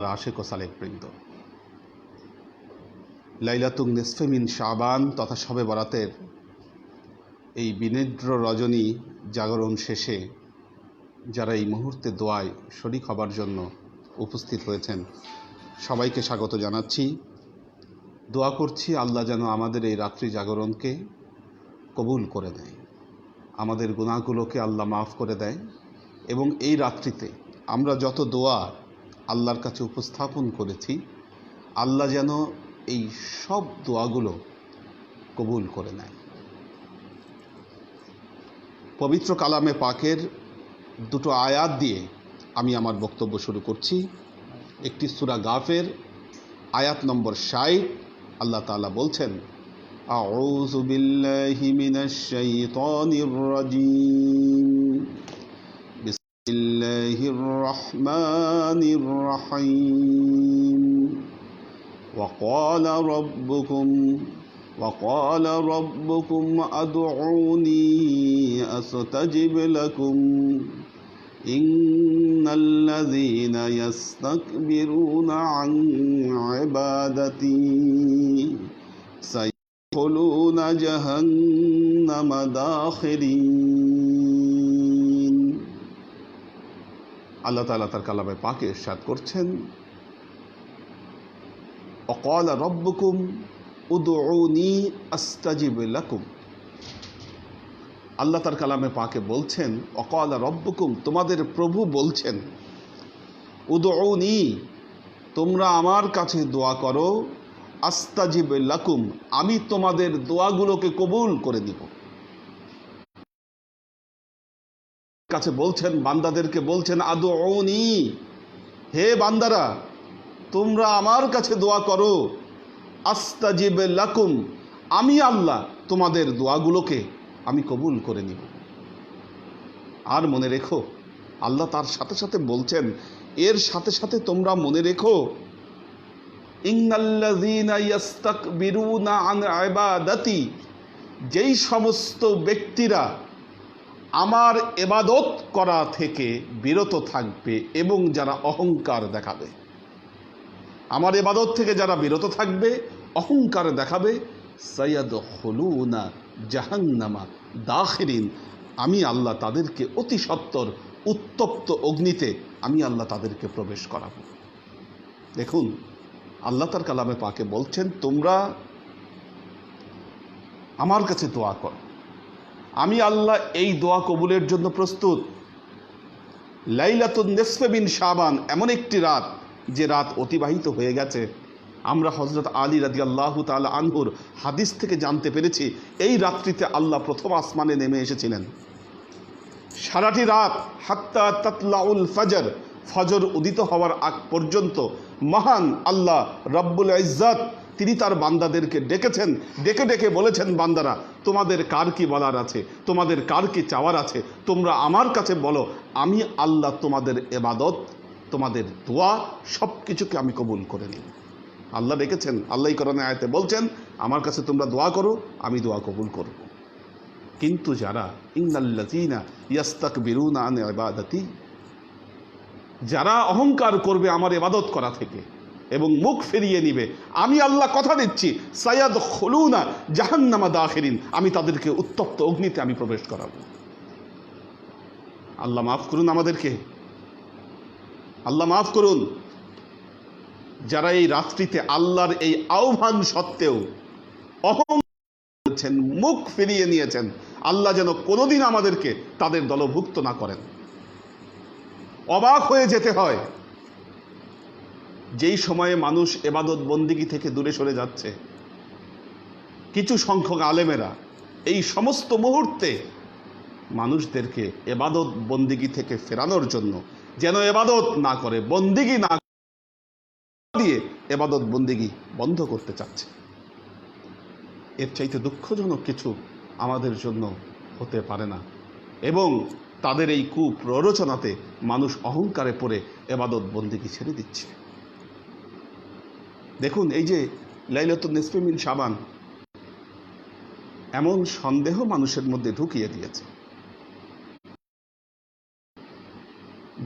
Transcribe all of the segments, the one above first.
আশেক ও সালেক বৃন্দ। লাইলাতুং নেসফেমিন শাবান তথা শবে বরাতের এই বিনিদ্র রজনী জাগরণ শেষে যারা এই মুহূর্তে দোয়ায় শরিক হবার জন্য উপস্থিত হয়েছেন, সবাইকে স্বাগত জানাচ্ছি। দোয়া করছি আল্লাহ যেন আমাদের এই রাত্রি জাগরণকে কবুল করে দেয় আমাদের গুণাগুলোকে আল্লাহ মাফ করে দেয় এবং এই রাত্রিতে আমরা যত দোয়া আল্লাহর কাছে উপস্থাপন করেছি আল্লাহ যেন এই সব দোয়াগুলো কবুল করে নেয় পবিত্র কালামে পাকের দুটো আয়াত দিয়ে আমি আমার বক্তব্য শুরু করছি একটি সুরা গাফের আয়াত নম্বর ষাট আল্লাহ তাআলা বলছেন أعوذ بالله من الشيطان الرجيم بسم الله الرحمن الرحيم. وقال ربكم وقال ربكم أدعوني أستجب لكم. إن الذين يستكبرون عن عبادتي سيدخلون جهنم داخرين. আল্লাহ তাআলা তার কালামে পাকে ইরশাদ করছেন, অকাল রব্বকুম উদউনি আস্তাজিব লাকুম। আল্লাহ তার কালামে পাকে বলছেন, অকাল রব্বকুম, তোমাদের প্রভু বলছেন, উদউনি, তোমরা আমার কাছে দোয়া করো, আস্তাজিব আমি তোমাদের দোয়াগুলোকে কবুল করে দিব কাছে বলছেন, বান্দাদেরকে বলছেন আদৌনি হে বান্দারা, তোমরা আমার কাছে দোয়া করো। আস্তাজিব লাকুম, আমি আল্লাহ তোমাদের দোয়াগুলোকে আমি কবুল করে নিব। আর মনে রেখো, আল্লাহ তার সাথে সাথে বলছেন, এর সাথে সাথে তোমরা মনে রেখো যেই সমস্ত ব্যক্তিরা আমার এবাদত করা থেকে বিরত থাকবে এবং যারা অহংকার দেখাবে। আমার এবাদত থেকে যারা বিরত থাকবে, অহংকার দেখাবে সৈয়দ হলুনা জাহান্নামা দাখিরিন। আমি আল্লাহ তাদেরকে অতি সত্বর, উত্তপ্ত অগ্নিতে আমি আল্লাহ তাদেরকে প্রবেশ করাবো। দেখুন, আল্লাহ তার কালামে পাকে বলছেন, তোমরা আমার কাছে দোয়া কর। আমি আল্লাহ এই দোয়া কবুলের জন্য প্রস্তুত। লাইলাতুন নেসফেবিন শাবান এমন একটি রাত যে রাত অতিবাহিত হয়ে গেছে। আমরা হজরত আলী রাজি আল্লাহ তালা আনহুর হাদিস থেকে জানতে পেরেছি, এই রাত্রিতে আল্লাহ প্রথম আসমানে নেমে এসেছিলেন। সারাটি রাত হাত্তা তাতলাউল ফজর ফজর উদিত হওয়ার আগ পর্যন্ত মহান আল্লাহ রব্বুল ইজ্জাত তিনি তার বান্দাদেরকে ডেকেছেন, ডেকে ডেকে বলেছেন, বান্দারা, তোমাদের কার কি বলার আছে? তোমাদের কার কি চাওয়ার আছে? তোমরা আমার কাছে বলো, আমি আল্লাহ তোমাদের এবাদত, তোমাদের দোয়া সব কিছুকে আমি কবুল করে নিই আল্লাহ ডেকেছেন, আল্লাহ করণে আয়তে বলছেন, আমার কাছে তোমরা দোয়া করো, আমি দোয়া কবুল করব। কিন্তু যারা, ইন্নাল্লাযীনা ইয়াস্তাকবিরুনা আন ইবাদাতি, যারা অহংকার করবে আমার এবাদত করা থেকে এবং মুখ ফিরিয়ে নিবে। আমি আল্লাহ কথা দিচ্ছি সায়াদ হলুনা জাহান্নামা দাখিরিন। আমি তাদেরকে উত্তপ্ত অগ্নিতে আমি প্রবেশ করাবো। আল্লাহ মাফ করুন আমাদেরকে। আল্লাহ মাফ করুন। যারা এই রাত্রিতে আল্লাহর এই আহ্বান সত্ত্বেও অহং করেছেন, মুখ ফিরিয়ে নিয়েছেন আল্লাহ যেন কোনোদিন আমাদেরকে তাদের দলভুক্ত না করেন। অবাক হয়ে যেতে হয়। যেই সময়ে মানুষ এবাদত বন্দিগি থেকে দূরে সরে যাচ্ছে, কিছু সংখ্যক আলেমেরা এই সমস্ত মুহূর্তে মানুষদেরকে এবাদত বন্দিগি থেকে ফেরানোর জন্য যেন এবাদত না করে, বন্দিগি না দিয়ে এবাদত বন্দিগি বন্ধ করতে চাচ্ছে। এর চাইতে দুঃখজনক কিছু আমাদের জন্য হতে পারে না এবং তাদের এই কুপ্ররোচনাতে মানুষ অহংকারে পড়ে এবাদত বন্দিগি ছেড়ে দিচ্ছে। দেখুন, এই যে লাইলাতুন নিসফিমিন সাবান এমন সন্দেহ মানুষের মধ্যে ঢুকিয়ে দিয়েছে।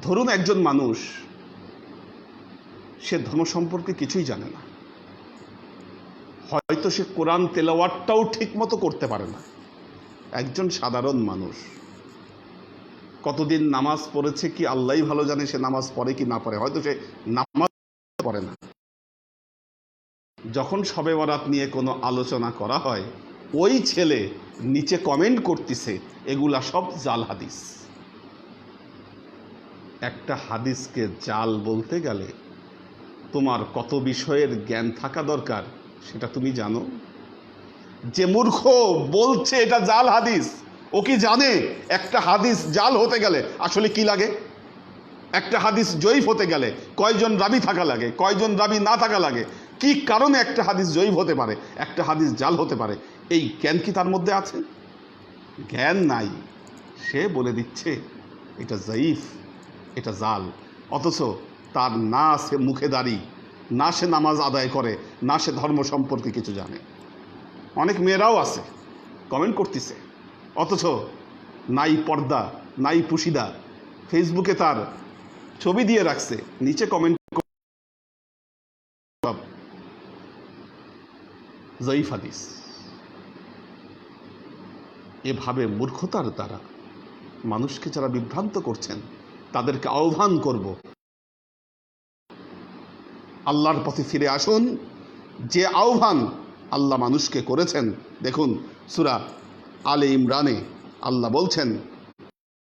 ধরুন একজন মানুষ, সে ধর্ম সম্পর্কে কিছুই জানে না। হয়তো সে কোরআন তেলাওয়াতটাও ঠিক মতো করতে পারে না। একজন সাধারণ মানুষ, কতদিন নামাজ পড়েছে কি আল্লাহই ভালো জানে সে নামাজ পড়ে কি না পড়ে। হয়তো সে নামাজ পড়ে না। যখন সবে বরাত নিয়ে কোনো আলোচনা করা হয়, ওই ছেলে নিচে কমেন্ট করতেছে, এগুলা সব জাল হাদিস। একটা হাদিসকে জাল বলতে গেলে তোমার কত বিষয়ের জ্ঞান থাকা দরকার, সেটা তুমি জানো? যে মূর্খ বলছে এটা জাল হাদিস, ও কি জানে একটা হাদিস জাল হতে গেলে আসলে কি লাগে? একটা হাদিস জয়ীফ হতে গেলে কয়জন রাবি থাকা লাগে, কয়জন রাবি না থাকা লাগে কি কারণে একটা হাদিস জয়ীফ হতে পারে, একটা হাদিস জাল হতে পারে, এই জ্ঞান কি তার মধ্যে আছে? জ্ঞান নাই। সে বলে দিচ্ছে, এটা জয়ীফ এটা জাল। অথচ তার না সে মুখে দাঁড়ি, না সে নামাজ আদায় করে, না সে ধর্ম সম্পর্কে কিছু জানে। অনেক মেয়েরাও আছে কমেন্ট করতেছে। অথচ নাই পর্দা, নাই পুশিদা ফেসবুকে তার ছবি দিয়ে রাখছে, নিচে কমেন্ট জয়ীফ হাদিস। এভাবে মূর্খতার দ্বারা মানুষকে যারা বিভ্রান্ত করছেন, তাদেরকে আহ্বান করব, আল্লাহর পথে ফিরে আসুন। যে আহ্বান আল্লাহ মানুষকে করেছেন, দেখুন সুরা আলে ইমরানে আল্লাহ বলছেন,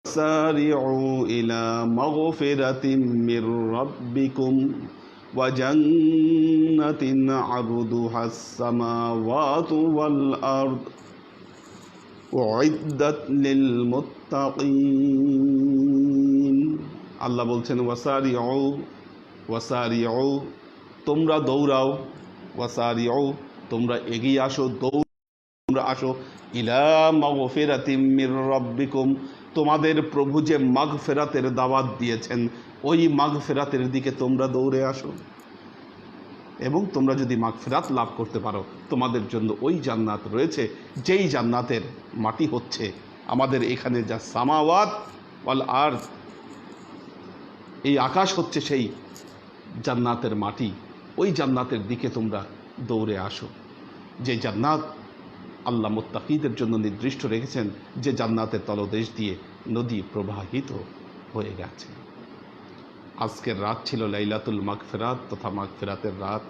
সারিউ ইলা মাগফিরাতিম মির রাব্বিকুম। সামাওয়াতু ওয়াল আরদ উইদ্দাত লিল মুত্তাকিন আল্লাহ বলছেন, ওয়াসারিউ ওয়াসারিউ, তোমরা দৌড়াও। ওয়াসারিউ, তোমরা এগিয়ে আসো, দৌড় তোমরা আসো। ইলা মাগফিরাতিম মির রাব্বিকুম। তোমাদের প্রভু যে মাগফিরাতের দাওয়াত দিয়েছেন ওই মাঘ ফেরাতের দিকে তোমরা দৌড়ে আসো। এবং তোমরা যদি মাঘ মাগফিরাত লাভ করতে পারো, তোমাদের জন্য ওই জান্নাত রয়েছে, যেই জান্নাতের মাটি হচ্ছে আমাদের এখানে যা সামাওয়াত ওয়াল আর এই আকাশ হচ্ছে সেই জান্নাতের মাটি। ওই জান্নাতের দিকে তোমরা দৌড়ে আসো। যে জান্নাত আল্লাহ মোত্তাকিদের জন্য নির্দিষ্ট রেখেছেন, যে জান্নাতের তলদেশ দিয়ে নদী প্রবাহিত হয়ে গেছে। আজকের রাত ছিল লাইলাতুল মাগফেরাত তথা মাগফেরাতের রাত।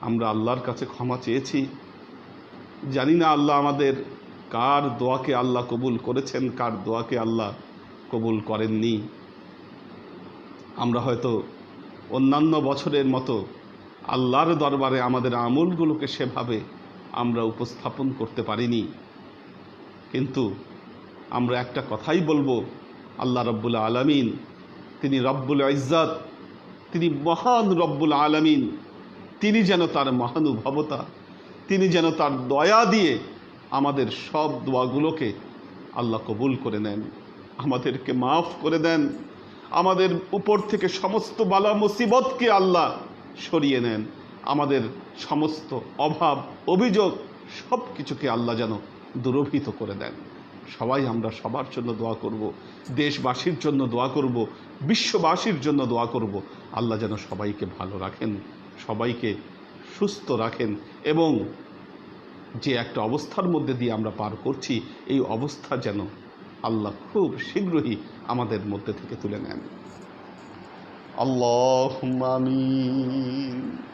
আমরা আল্লাহর কাছে ক্ষমা চেয়েছি। জানি না আল্লাহ আমাদের কার দোয়াকে আল্লাহ কবুল করেছেন, কার দোয়াকে আল্লাহ কবুল করেননি। আমরা হয়তো অন্যান্য বছরের মতো আল্লাহর দরবারে আমাদের আমলগুলোকে সেভাবে আমরা উপস্থাপন করতে পারিনি। কিন্তু আমরা একটা কথাই বলব, আল্লাহ রব্বুল আলমিন তিনি রব্বুল ইজ্জাত, তিনি মহান রব্বুল আলমিন, তিনি যেন তার মহানুভবতা, তিনি যেন তার দয়া দিয়ে আমাদের সব দোয়াগুলোকে আল্লাহ কবুল করে নেন, আমাদেরকে মাফ করে দেন, আমাদের উপর থেকে সমস্ত বালা মুসিবতকে আল্লাহ সরিয়ে নেন, আমাদের সমস্ত অভাব, অভিযোগ সব কিছুকে আল্লাহ যেন দুরভিত করে দেন। সবাই আমরা সবার জন্য দোয়া করব, দেশবাসীর জন্য দোয়া করব, বিশ্ববাসীর জন্য দোয়া করব। আল্লাহ যেন সবাইকে ভালো রাখেন, সবাইকে সুস্থ রাখেন এবং যে একটা অবস্থার মধ্যে দিয়ে আমরা পার করছি, এই অবস্থা যেন আল্লাহ খুব শীঘ্রই আমাদের মধ্যে থেকে তুলে নেন। আল্লাহ আমিন।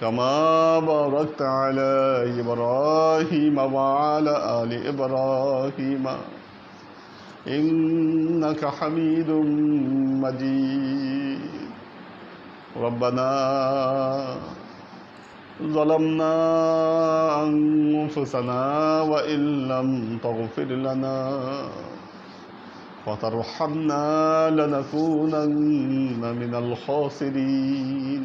كما باركت على إبراهيم وعلى آل إبراهيم. إنك حميد مجيد. ربنا ظلمنا أنفسنا وإن لم تغفر لنا وترحمنا لنكونن من الخاسرين.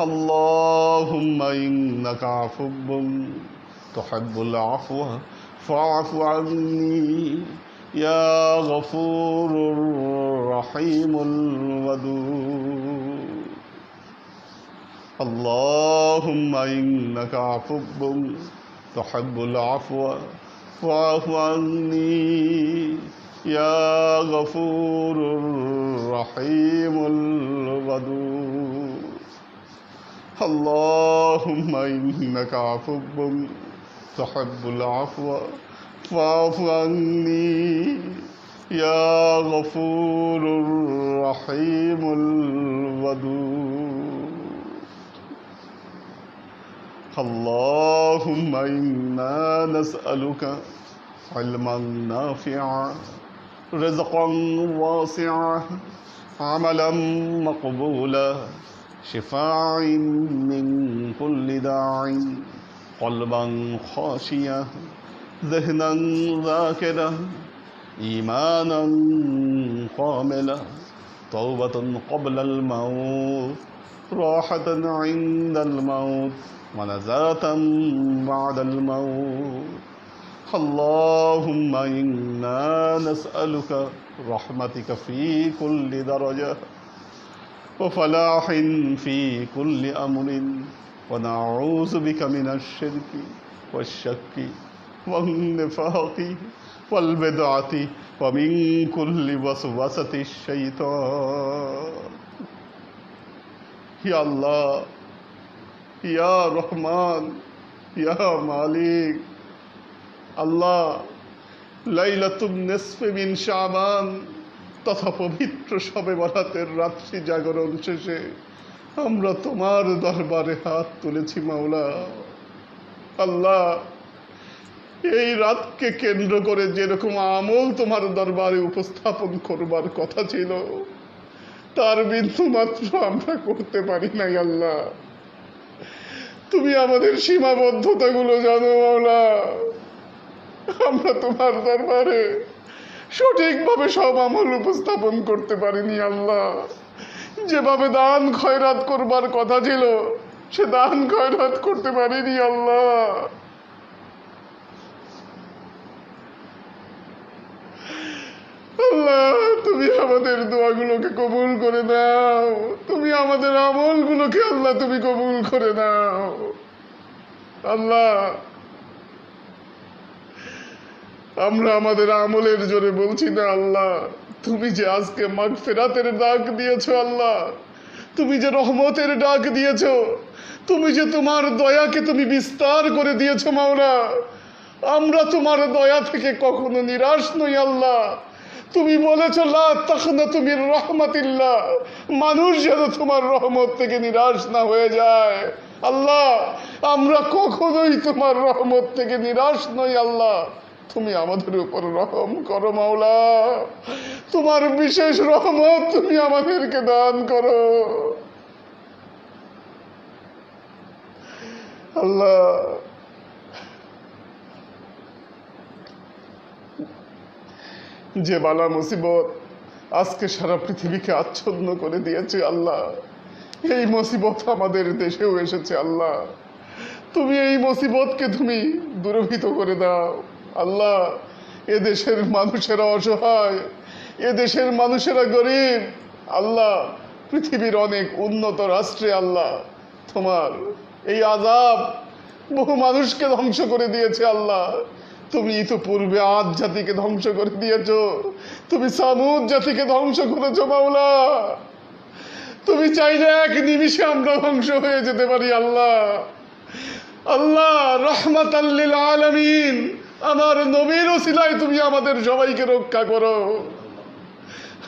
اللهم إنك عفو تحب العفو فاعف عني يا غفور رحيم الودود. اللهم إنك عفو تحب العفو فاعف عني يا غفور رحيم الودود. اللهم إنك عفو تحب العفو فاعف عني. يا غفور رحيم الودود. اللهم إنا نسألك علما نافعا رزقا واسعا عملا مقبولا. شفاء من كل داع قلبا خاشيا ذهنا ذاكرا إيمانا قاملا توبة قبل الموت راحة عند الموت ونزاة بعد الموت. اللهم إنا نسألك رحمتك في كل درجة. وفلاح في كل أمر ونعوذ بك من الشرك والشك والنفاق والبدعة ومن كل وسوسة الشيطان. يا الله يا رحمن يا مالك. الله ليلة النصف من شعبان তথা পবিত্র সবে বরাতের রাত্রি জাগরণ শেষে আমরা তোমার দরবারে হাত তুলেছি, মাওলা। আল্লাহ, এই রাতকে কেন্দ্র করে যেরকম আমল তোমার দরবারে উপস্থাপন করবার কথা ছিল, তার বিন্দু মাত্র আমরা করতে পারি নাই, আল্লাহ। তুমি আমাদের সীমাবদ্ধতাগুলো জানো, মাওলা। আমরা তোমার দরবারে সঠিকভাবে সব আমল উপস্থাপন করতে পারিনি আল্লাহ। যেভাবে দান খয়রাত করবার কথা ছিল, সে দান খয়রাত করতে পারিনি আল্লাহ। আল্লাহ, তুমি আমাদের দোয়াগুলোকে কবুল করে দাও তুমি আমাদের আমলগুলোকে আল্লাহ তুমি কবুল করে দাও আল্লাহ আমরা আমাদের আমলের জোরে বলছি না আল্লাহ। তুমি যে আজকে মাগ ফেরাতের ডাক দিয়েছ আল্লাহ, তুমি যে রহমতের ডাক দিয়েছ, তুমি যে তোমার দয়াকে তুমি বিস্তার করে দিয়েছ মাওলা, আমরা তোমার দয়া থেকে কখনো নিরাশ নই আল্লাহ। তুমি বলেছ তখন তুমি রহমতিল্লাহ মানুষ যেন তোমার রহমত থেকে নিরাশ না হয়ে যায়। আল্লাহ, আমরা কখনোই তোমার রহমত থেকে নিরাশ নই আল্লাহ। তুমি আমাদের উপর রহম করো, মাওলা। তোমার বিশেষ রহমত তুমি আমাদেরকে দান করো। আল্লাহ, যে বালা মুসিবত আজকে সারা পৃথিবীকে আচ্ছন্ন করে দিয়েছে, আল্লাহ। এই মুসিবত আমাদের দেশেও এসেছে, আল্লাহ। তুমি এই মুসিবতকে তুমি দূরভীত করে দাও। আল্লাহ এ দেশের মানুষেরা অসহায় এ দেশের মানুষেরা গরিব। আল্লাহ, পৃথিবীর অনেক উন্নত রাষ্ট্রে আল্লাহ, তোমার এই আজাব বহু মানুষকে ধ্বংস করে দিয়েছে আল্লাহ। তুমি তো পূর্বে আজ জাতিকে ধ্বংস করে দিয়েছ, তুমি সামুদ জাতিকে ধ্বংস করেছ মাওলা। তুমি চাইলে এক নিমিষে আমরা ধ্বংস হয়ে যেতে পারি আল্লাহ। আল্লাহ রহমত আল্লিল আলমিন আমার নবীর ওসিলায় তুমি আমাদের সবাইকে রক্ষা করো।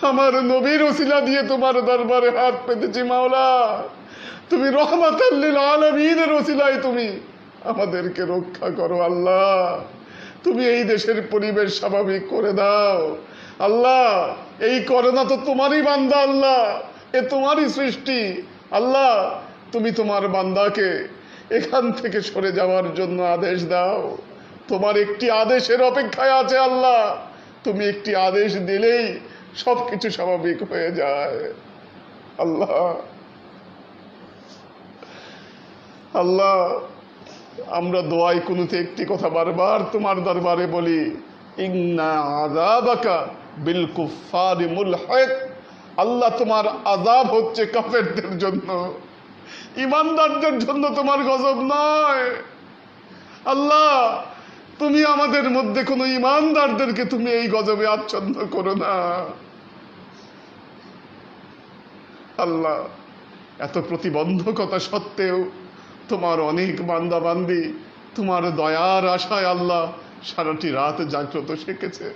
আমার নবীর ওসিলা দিয়ে তোমার দরবারে হাত পেতেছি মাওলা। তুমি রহমাতাল্লিল আলমিনের ওসিলায় তুমি আমাদেরকে রক্ষা করো আল্লাহ। তুমি এই দেশের পরিবেশ স্বাভাবিক করে দাও। আল্লাহ, এই করোনা তো তোমারই বান্দা আল্লাহ। এ তোমারই সৃষ্টি। আল্লাহ, তুমি তোমার বান্দাকে এখান থেকে সরে যাওয়ার জন্য আদেশ দাও। তোমার একটি আদেশের অপেক্ষায় আছে আল্লাহ। তুমি একটি আদেশ দিলেই সব কিছু স্বাভাবিক হয়ে যায়। আল্লাহ আল্লাহ, আমরা দোয়াই কুনুতে একটি কথা বারবার তোমার দরবারে বলি। ইন্না আযাবাকা বিল কুফারি মুলহিক। আল্লাহ তোমার আজাব হচ্ছে কাফেরদের জন্য। ইমানদারদের জন্য তোমার গজব নয়। আল্লাহ তুমি আমাদের মধ্যে কোনো ইমানদারদেরকে তুমি এই গজবে আচ্ছন্ন করো না। আল্লাহ, এত প্রতিবন্ধকতা সত্ত্বেও তোমার অনেক বান্দা বান্দি তোমার দয়ার আশায় আল্লাহ সারাটি রাত জাগ্রত শিখেছে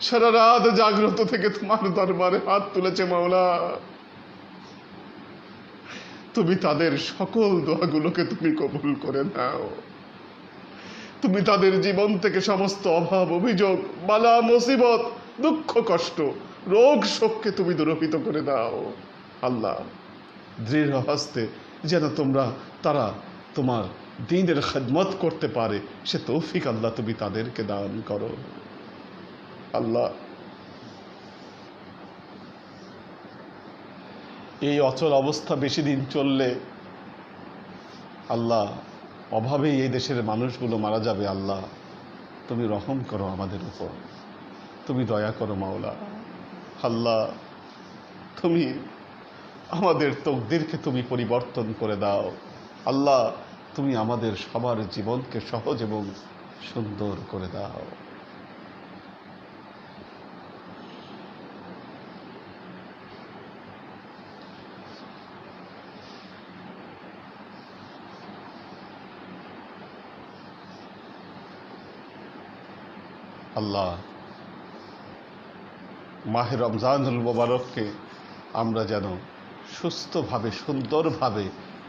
সারা রাত জাগ্রত থেকে তোমার দরবারে হাত তুলেছে মাওলা। তুমি তাদের সকল দোয়াগুলোকে তুমি কবুল করে নাও। তুমি তাদের জীবন থেকে সমস্ত অভাব, অভিযোগ, বালা, মুসিবত, দুঃখ, কষ্ট, রোগ শোককে তুমি দুরহিত করে দাও। আল্লাহ, দৃঢ় হস্তে যেন তোমরা, তারা তোমার দিনের খেদমত করতে পারে, সে তৌফিক আল্লাহ তুমি তাদেরকে দান করো। আল্লাহ, এই অচল অবস্থা বেশি দিন চললে আল্লাহ অভাবেই এই দেশের মানুষগুলো মারা যাবে, আল্লাহ। তুমি রহম করো আমাদের উপর। তুমি দয়া করো, মাওলা। আল্লাহ, তুমি আমাদের তকদিরকে তুমি পরিবর্তন করে দাও। আল্লাহ, তুমি আমাদের সবার জীবনকে সহজ এবং সুন্দর করে দাও। আল্লাহ, মাহে রমজানুল মোবারককে আমরা যেন সুস্থভাবে, সুন্দরভাবে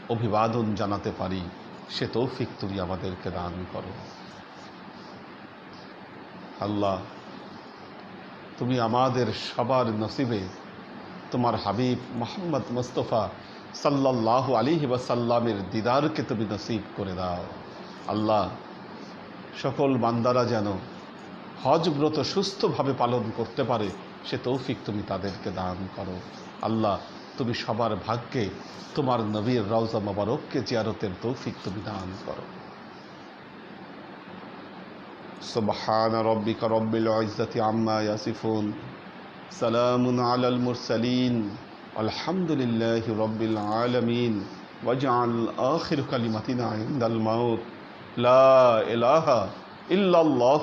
অভিবাদন জানাতে পারি, সে তৌফিক তুমি আমাদেরকে দান করো। আল্লাহ, তুমি আমাদের সবার নসিবে তোমার হাবিব মোহাম্মদ মুস্তফা সাল্লাহ আলী ওয়াসাল্লামের দিদারকে তুমি নসিব করে দাও। আল্লাহ, সকল বান্দারা যেন হজ ব্রত সুস্থভাবে পালন করতে পারে সে তৌফিক তুমি তাদেরকে দান করো আল্লাহ তুমি সবার ভাগ্যে তোমার নবীর রওজা মোবারককে জিয়ারতের তৌফিক তুমি দান করো سبحان ربك رب العزة عما يصفون سلام على المرسلين الحمد لله رب العالمين واجعل آخر كلمتنا عند الموت لا إله إلا الله